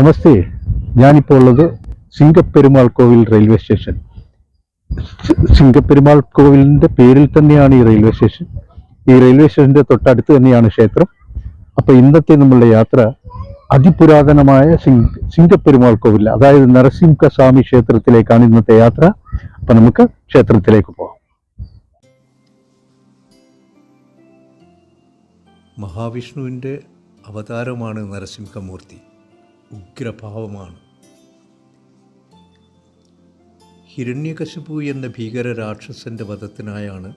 നമസ്തേ. ഞാനിപ്പോൾ ഉള്ളത് സിംഗപ്പെരുമാൾ കോവിൽ railway station. Singaperumal കോവിലിന്റെ പേരിൽ തന്നെയാണ് ഈ റെയിൽവേ സ്റ്റേഷൻ. ഈ റെയിൽവേ സ്റ്റേഷന്റെ തൊട്ടടുത്ത് തന്നെയാണ് ക്ഷേത്രം. അപ്പോൾ ഇന്നത്തെ നമ്മളുടെ യാത്ര അതിപുരാതനമായ സിംഗ് സിംഗപ്പെരുമാൾ കോവിൽ അതായത് നരസിംഹസ്വാമി ക്ഷേത്രത്തിലേക്കാണ് ഇന്നത്തെ യാത്ര. അപ്പം നമുക്ക് ക്ഷേത്രത്തിലേക്ക് പോകാം മഹാവിഷ്ണുവിന്റെ അവതാരമാണ് നരസിംഹമൂർത്തി. ഉഗ്രഭാവമാണ്. ഹിരണ്യകശിപു എന്ന ഭീകര രാക്ഷസന്റെ വധത്തിനായാണ്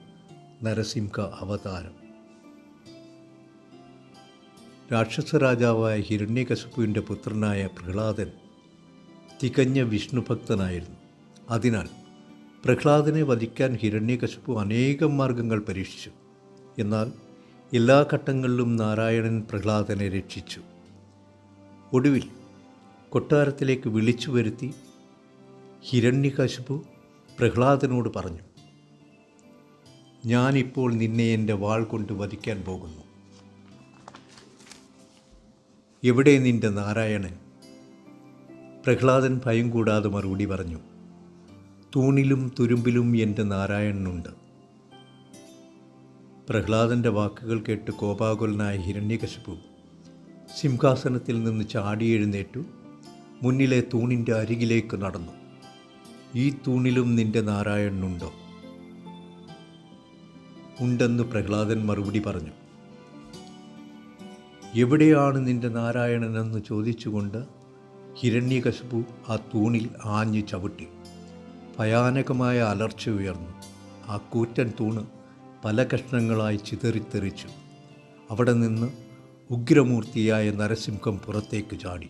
നരസിംഹ അവതാരം. രാക്ഷസ രാജാവായ ഹിരണ്യകശിപുവിന്റെ പുത്രനായ പ്രഹ്ലാദൻ തികഞ്ഞ വിഷ്ണുഭക്തനായിരുന്നു. അതിനാൽ പ്രഹ്ലാദനെ വധിക്കാൻ ഹിരണ്യകശിപു അനേകം മാർഗങ്ങൾ പരീക്ഷിച്ചു. എന്നാൽ എല്ലാ ഘട്ടങ്ങളിലും നാരായണൻ പ്രഹ്ലാദനെ രക്ഷിച്ചു. ഒടുവിൽ കൊട്ടാരത്തിലേക്ക് വിളിച്ചു വരുത്തി ഹിരണ്യകശിപു പ്രഹ്ലാദനോട് പറഞ്ഞു ഞാനിപ്പോൾ നിന്നെ എന്റെ വാൾ കൊണ്ട് വധിക്കാൻ പോകുന്നു. എവിടെ നിന്റെ നാരായണൻ? പ്രഹ്ലാദൻ ഭയം കൂടാതെ മറുപടി പറഞ്ഞു തൂണിലും തുരുമ്പിലും എന്റെ നാരായണനുണ്ട്. പ്രഹ്ലാദന്റെ വാക്കുകൾ കേട്ട് കോപാകുലനായ ഹിരണ്യകശിപു സിംഹാസനത്തിൽ നിന്ന് ചാടി എഴുന്നേറ്റു മുന്നിലെ തൂണിന്റെ അരികിലേക്ക് നടന്നു. ഈ തൂണിലും നിന്റെ നാരായണനുണ്ടോ? ഉണ്ടെന്ന് പ്രഹ്ലാദൻ മറുപടി പറഞ്ഞു. എവിടെയാണ് നിന്റെ നാരായണനെന്ന് ചോദിച്ചുകൊണ്ട് ഹിരണ്യകശിപു ആ തൂണിൽ ആഞ്ഞു ചവിട്ടി. ഭയാനകമായ അലർച്ച ഉയർന്നു. ആ കൂറ്റൻ തൂണ് പല കഷ്ണങ്ങളായി ചിതറിത്തെറിച്ചു അവിടെ നിന്ന് ഉഗ്രമൂർത്തിയായ നരസിംഹം പുറത്തേക്ക് ചാടി.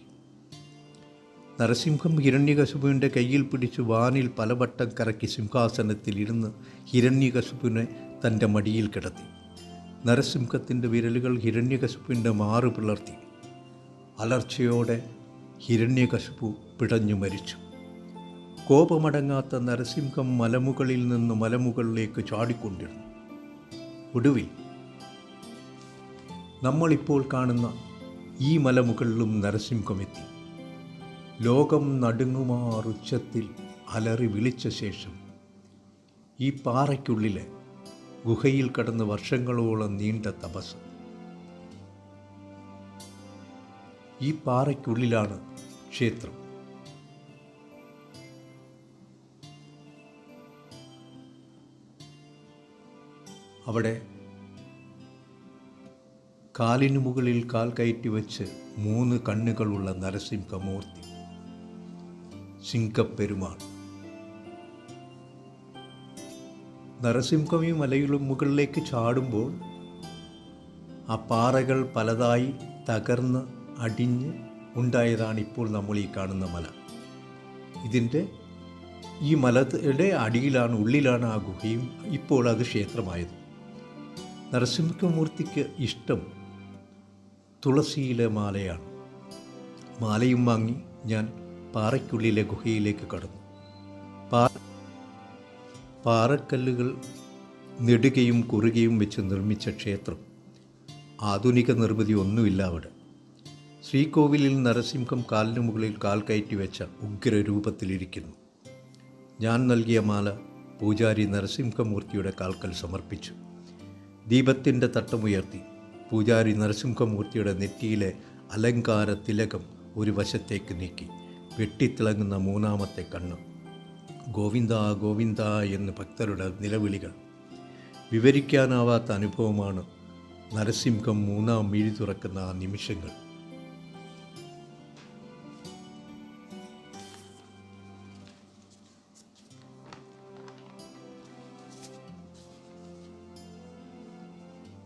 നരസിംഹം ഹിരണ്യകശുപുവിന്റെ കയ്യിൽ പിടിച്ച് വാനിൽ പലവട്ടം കറക്കി സിംഹാസനത്തിൽ ഇരുന്ന് ഹിരണ്യകശുപുവിനെ തന്റെ മടിയിൽ കിടത്തി. നരസിംഹത്തിന്റെ വിരലുകൾ ഹിരണ്യകശുപുവിന്റെ മാറു പിളർത്തി. അലർച്ചയോടെ ഹിരണ്യകശുപു പിടഞ്ഞു മരിച്ചു. കോപമടങ്ങാത്ത നരസിംഹം മലമുകളിൽ നിന്ന് മലമുകളിലേക്ക് ചാടിക്കൊണ്ടിരുന്നു. ഒടുവിൽ നമ്മളിപ്പോൾ കാണുന്ന ഈ മലമുകളിലും നരസിംഹമെത്തി ലോകം നടുങ്ങുമാറുച്ചത്തിൽ അലറി വിളിച്ച ശേഷം ഈ പാറയ്ക്കുള്ളിലെ ഗുഹയിൽ കടന്ന് വർഷങ്ങളോളം നീണ്ട തപസ് ഈ പാറയ്ക്കുള്ളിലാണ് ക്ഷേത്രം. അവിടെ കാലിനു മുകളിൽ കാൽ കയറ്റി വെച്ച് മൂന്ന് കണ്ണുകളുള്ള നരസിംഹമൂർത്തി. സിംഹപ്പെരുമാൾ നരസിംഹം ഈ മലയിലും മുകളിലേക്ക് ചാടുമ്പോൾ ആ പാറകൾ പലതായി തകർന്ന് അടിഞ്ഞ് ഉണ്ടായതാണ് ഇപ്പോൾ നമ്മൾ ഈ കാണുന്ന മല. ഇതിന്റെ ഈ മലയുടെ അടിയിലാണ് ഉള്ളിലാണ് ആ ഗുഹയും ഇപ്പോൾ അത് ക്ഷേത്രമായത്. നരസിംഹമൂർത്തിക്ക് ഇഷ്ടം തുളസിയിലെ മാലയാണ്. മാലയും വാങ്ങി ഞാൻ പാറയ്ക്കുള്ളിലെ ഗുഹയിലേക്ക് കടന്നു. പാ പാറക്കല്ലുകൾ നെടുകയും കുറുകയും വെച്ച് നിർമ്മിച്ച ക്ഷേത്രം. ആധുനിക നിർമ്മിതി ഒന്നുമില്ല അവിടെ. ശ്രീകോവിലിൽ നരസിംഹം കാലിന് മുകളിൽ കാൽ കയറ്റി വെച്ച ഉഗ്രരൂപത്തിലിരിക്കുന്നു. ഞാൻ നൽകിയ മാല പൂജാരി നരസിംഹമൂർത്തിയുടെ കാൽക്കൽ സമർപ്പിച്ചു. ദീപത്തിന്റെ തട്ടമുയർത്തി. പൂജാരി നരസിംഹമൂർത്തിയുടെ നെറ്റിയിലെ അലങ്കാര തിലകം ഒരു വശത്തേക്ക് നീക്കി. വെട്ടിത്തിളങ്ങുന്ന മൂന്നാമത്തെ കണ്ണ്. ഗോവിന്ദ ഗോവിന്ദ എന്ന് ഭക്തരുടെ നിലവിളികൾ. വിവരിക്കാനാവാത്ത അനുഭവമാണ് നരസിംഹം മൂന്നാം മിഴി തുറക്കുന്ന ആ നിമിഷങ്ങൾ.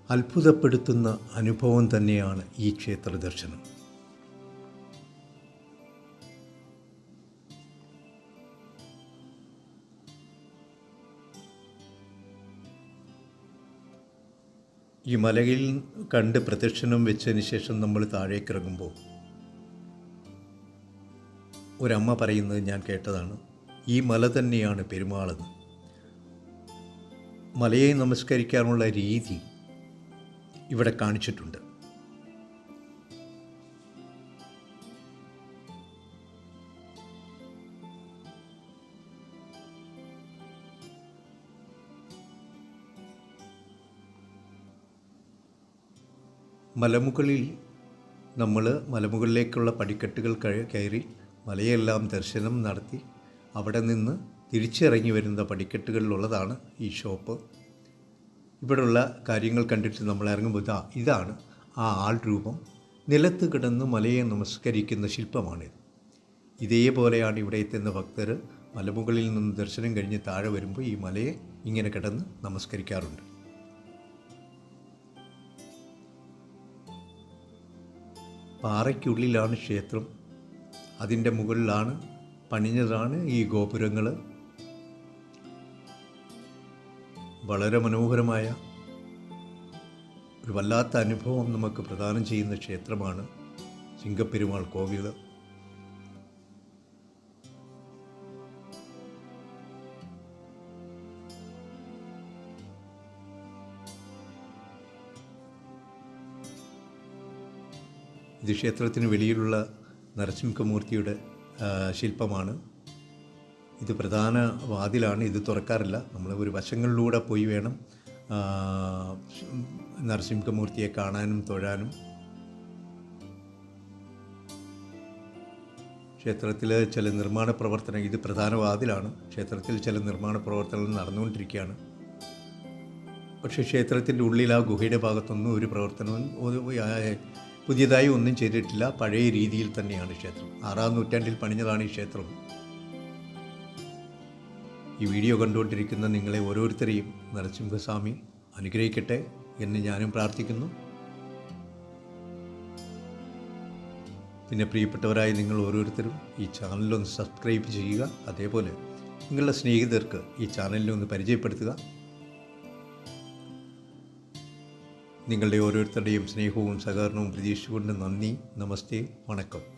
അത്ഭുതപ്പെടുത്തുന്ന അനുഭവം തന്നെയാണ് ഈ ക്ഷേത്ര ദർശനം. ഈ മലയിൽ കണ്ട് പ്രദക്ഷിണം വെച്ചതിന് ശേഷം നമ്മൾ താഴേക്ക് ഇറങ്ങുമ്പോൾ ഒരമ്മ പറയുന്നത് ഞാൻ കേട്ടതാണ്. ഈ മല തന്നെയാണ് പെരുമാളെന്ന് മലയെ നമസ്കരിക്കാനുള്ള രീതി ഇവിടെ കാണിച്ചിട്ടുണ്ട്. മലമുകളിൽ നമ്മൾ മലമുകളിലേക്കുള്ള പടിക്കെട്ടുകൾ കയറി മലയെല്ലാം ദർശനം നടത്തി അവിടെ നിന്ന് തിരിച്ചിറങ്ങി വരുന്ന പടിക്കെട്ടുകളിലുള്ളതാണ് ഈ ഷോപ്പ്. ഇവിടെയുള്ള കാര്യങ്ങൾ കണ്ടിട്ട് നമ്മൾ ഇറങ്ങുമ്പോൾ ഇതാ ഇതാണ് ആ ആൾ രൂപം. നിലത്ത് കിടന്ന് മലയെ നമസ്കരിക്കുന്ന ശില്പമാണിത്. ഇതേപോലെയാണ് ഇവിടെ എത്തുന്ന ഭക്തർ മലമുകളിൽ നിന്ന് ദർശനം കഴിഞ്ഞ് താഴെ വരുമ്പോൾ ഈ മലയെ ഇങ്ങനെ കിടന്ന് നമസ്കരിക്കാറുണ്ട്. പാറയ്ക്കുള്ളിലാണ് ക്ഷേത്രം. അതിന്റെ മുകളിലാണ് പണിഞ്ഞതാണ് ഈ ഗോപുരങ്ങൾ വളരെ മനോഹരമായ ഒരു വല്ലാത്ത അനുഭവം നമുക്ക് പ്രദാനം ചെയ്യുന്ന ക്ഷേത്രമാണ് ചിങ്കപ്പെരുമാൾ കോവിൽ ഇത് ക്ഷേത്രത്തിന് വെളിയിലുള്ള നരസിംഹമൂർത്തിയുടെ ശില്പമാണ്. ഇത് പ്രധാന വാതിലാണ് ഇത് തുറക്കാറില്ല. നമ്മൾ ഒരു വശങ്ങളിലൂടെ പോയി വേണം നരസിംഹമൂർത്തിയെ കാണാനും തൊഴാനും. ക്ഷേത്രത്തിൽ ചില നിർമ്മാണ പ്രവർത്തനം ഇത് പ്രധാന വാതിലാണ്. ക്ഷേത്രത്തിൽ ചില നിർമ്മാണ പ്രവർത്തനങ്ങൾ നടന്നുകൊണ്ടിരിക്കുകയാണ്. പക്ഷേ ക്ഷേത്രത്തിന്റെ ഉള്ളിൽ ആ ഗുഹയുടെ ഭാഗത്തൊന്നും ഒരു പ്രവർത്തനവും പുതിയതായി ഒന്നും ചെയ്തിട്ടില്ല. പഴയ രീതിയിൽ തന്നെയാണ് ക്ഷേത്രം. ആറാം നൂറ്റാണ്ടിൽ പണിഞ്ഞതാണ് ഈ ക്ഷേത്രം. ഈ വീഡിയോ കണ്ടുകൊണ്ടിരിക്കുന്ന നിങ്ങളെ ഓരോരുത്തരെയും നരസിംഹസ്വാമി അനുഗ്രഹിക്കട്ടെ എന്ന് ഞാനും പ്രാർത്ഥിക്കുന്നു. പിന്നെ പ്രിയപ്പെട്ടവരായ നിങ്ങൾ ഓരോരുത്തരും ഈ ചാനലൊന്ന് സബ്സ്ക്രൈബ് ചെയ്യുക. അതേപോലെ നിങ്ങളുടെ സ്നേഹിതർക്ക് ഈ ചാനലിനെ ഒന്ന് പരിചയപ്പെടുത്തുക. നിങ്ങളുടെ ഓരോരുത്തരുടെയും സ്നേഹവും സഹകരണവും പ്രതീക്ഷിച്ചുകൊണ്ട് നന്ദി. നമസ്തേ. വണക്കം.